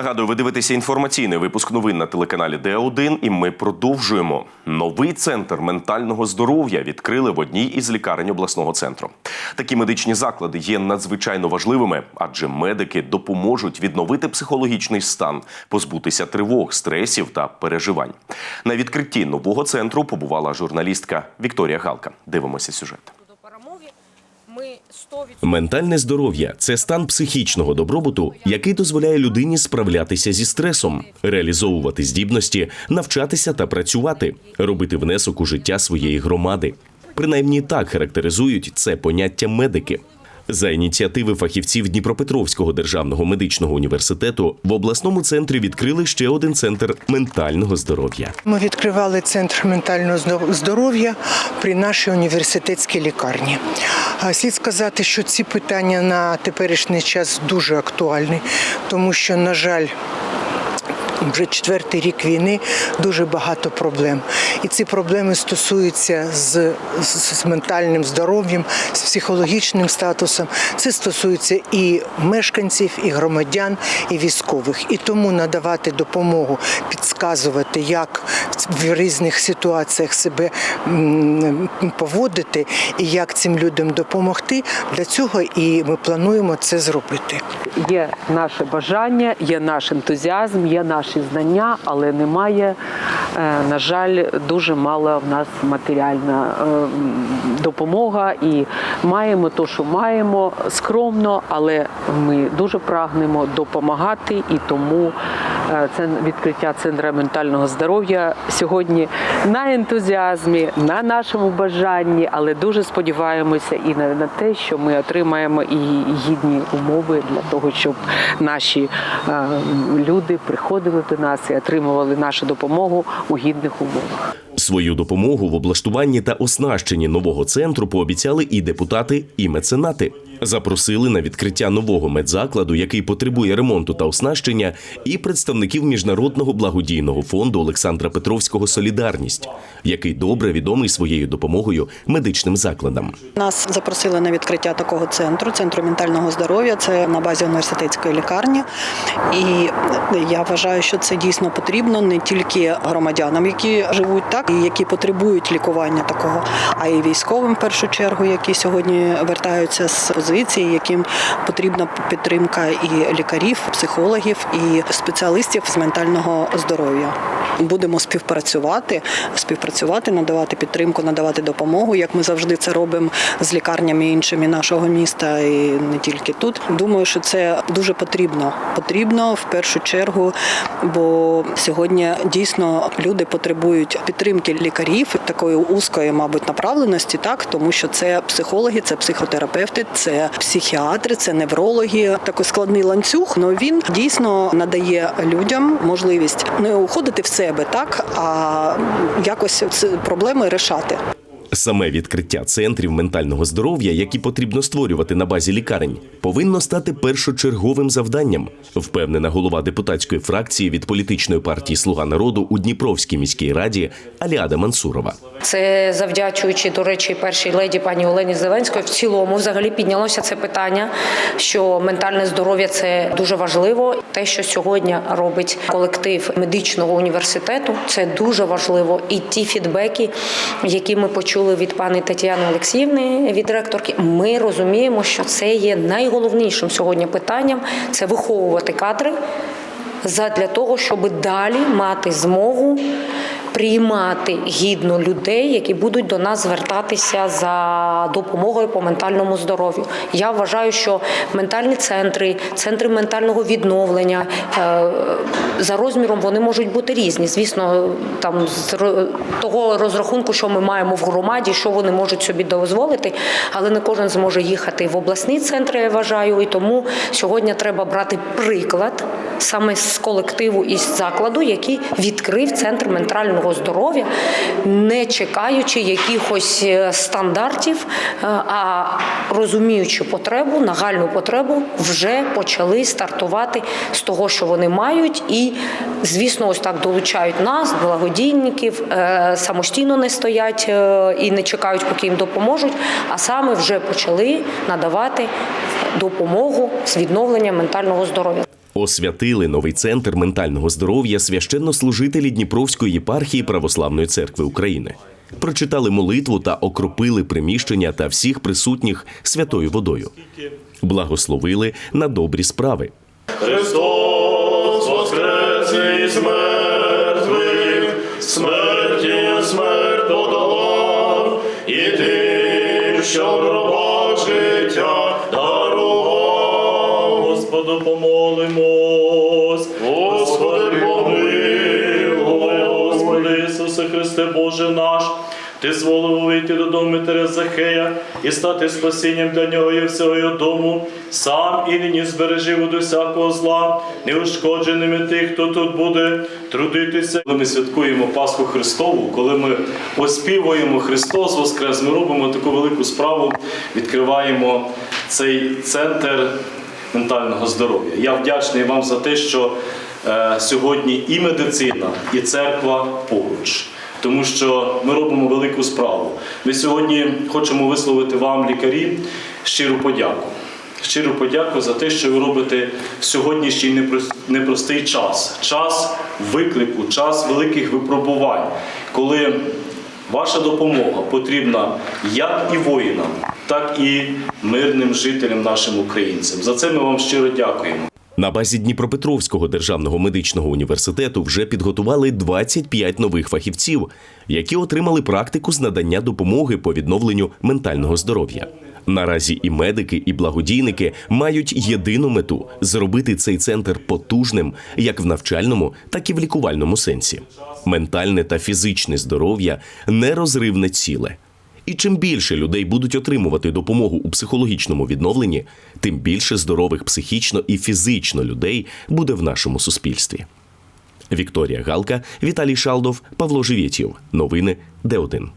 Нагадую, ви дивитеся інформаційний випуск новин на телеканалі Д1 і ми продовжуємо. Новий центр ментального здоров'я відкрили в одній із лікарень обласного центру. Такі медичні заклади є надзвичайно важливими, адже медики допоможуть відновити психологічний стан, позбутися тривог, стресів та переживань. На відкритті нового центру побувала журналістка Вікторія Галка. Дивимося сюжет. до перемоги. Ми 100% Ментальне здоров'я це стан психічного добробуту, який дозволяє людині справлятися зі стресом, реалізовувати здібності, навчатися та працювати, робити внесок у життя своєї громади. Принаймні так характеризують це поняття медики. За ініціативи фахівців Дніпропетровського державного медичного університету в обласному центрі відкрили ще один центр ментального здоров'я. Ми відкривали центр ментального здоров'я при нашій університетській лікарні. Слід сказати, що ці питання на теперішній час дуже актуальні, тому що, на жаль, вже четвертий рік війни дуже багато проблем. І ці проблеми стосуються з, з, з ментальним здоров'ям, з психологічним статусом. Це стосується і мешканців, і громадян, і військових. І тому надавати допомогу, підказувати, як в різних ситуаціях себе поводити і як цим людям допомогти. Для цього і ми плануємо це зробити. Є наше бажання, є наш ентузіазм, є наші знання, але немає, е, на жаль, дуже мала в нас матеріальна е, допомога. І маємо то, що маємо скромно, але ми дуже прагнемо допомагати, і тому це відкриття центру ментального здоров'я сьогодні на ентузіазмі, на нашому бажанні, але дуже сподіваємося і на, на те, що ми отримаємо і гідні умови для того, щоб наші е, люди приходили до нас і отримували нашу допомогу у гідних умовах. Свою допомогу в облаштуванні та оснащенні нового центру пообіцяли і депутати, і меценати. Запросили на відкриття нового медзакладу, який потребує ремонту та оснащення, і представників міжнародного благодійного фонду Олександра Петровського Солідарність, який добре відомий своєю допомогою медичним закладам. Нас запросили на відкриття такого центру, центру ментального здоров'я. Це на базі університетської лікарні. І я вважаю, що це дійсно потрібно не тільки громадянам, які живуть так і які потребують лікування такого, а й військовим в першу чергу, які сьогодні вертаються з яким потрібна підтримка і лікарів, психологів, і спеціалістів з ментального здоров'я. Будемо співпрацювати, співпрацювати, надавати підтримку, надавати допомогу, як ми завжди це робимо з лікарнями іншими нашого міста, і не тільки тут. Думаю, що це дуже потрібно. Потрібно в першу чергу, бо сьогодні дійсно люди потребують підтримки лікарів такої узкої, мабуть, направленості, так тому що це психологи, це психотерапевти, це психіатри, це неврологи. Такий складний ланцюг. але він дійсно надає людям можливість не уходити в себе, так а якось ці проблеми рішати. Саме відкриття центрів ментального здоров'я, які потрібно створювати на базі лікарень, повинно стати першочерговим завданням, впевнена голова депутатської фракції від політичної партії Слуга народу у Дніпровській міській раді Аліада Мансурова. це завдячуючи, до речі, першій леді пані Олені Зеленської. В цілому, взагалі, піднялося це питання, що ментальне здоров'я це дуже важливо. Те, що сьогодні робить колектив медичного університету, це дуже важливо. І ті фідбеки, які ми почули від пані Тетяни Олексіївни, від ректорки, ми розуміємо, що це є найголовнішим сьогодні питанням це виховувати кадри для того, щоб далі мати змогу приймати гідно людей, які будуть до нас звертатися за допомогою по ментальному здоров'ю. Я вважаю, що ментальні центри, центри ментального відновлення е, за розміром вони можуть бути різні. Звісно, там з того розрахунку, що ми маємо в громаді, що вони можуть собі дозволити, але не кожен зможе їхати в обласні центри. Я вважаю, і тому сьогодні треба брати приклад саме з колективу і з закладу, який відкрив центр ментального здоров'я, не чекаючи якихось е, стандартів, е, а розуміючи потребу, нагальну потребу, вже почали стартувати з того, що вони мають, і звісно, ось так долучають нас, благодійників, е, самостійно не стоять і не чекають, поки їм допоможуть, а саме вже почали надавати допомогу з відновлення ментального здоров'я. Освятили новий центр ментального здоров'я священнослужителі Дніпровської єпархії Православної церкви України. Прочитали молитву та окропили приміщення та всіх присутніх святою водою. Благословили на добрі справи. Христос воскрес із мертвих, смерті смерть подолав, і тим, що в гробах життя дарував. Господу помолимось, Ти зволив вийти додому Терезахея і стати спасінням для нього і всього його дому, сам і нині збережи від усякого зла, неушкодженими тих, хто тут буде трудитися. Коли ми святкуємо Пасху Христову, коли ми оспівуємо Христос Воскрес, ми робимо таку велику справу, відкриваємо цей центр ментального здоров'я. Я вдячний вам за те, що е, сьогодні і медицина, і церква поруч. Тому що ми робимо велику справу. Ми сьогодні хочемо висловити вам, лікарі, щиру подяку. Щиру подяку за те, що ви робите в сьогоднішній непрос- непростий час, час виклику, час великих випробувань, коли ваша допомога потрібна як і воїнам, так і мирним жителям нашим українцям. За це ми вам щиро дякуємо. На базі Дніпропетровського державного медичного університету вже підготували 25 нових фахівців, які отримали практику з надання допомоги по відновленню ментального здоров'я. Наразі і медики, і благодійники мають єдину мету зробити цей центр потужним як в навчальному, так і в лікувальному сенсі. Ментальне та фізичне здоров'я нерозривне ціле. І чим більше людей будуть отримувати допомогу у психологічному відновленні, тим більше здорових психічно і фізично людей буде в нашому суспільстві. Вікторія Галка, Віталій Шалдов, Павло Живєтєв. Новини Д1.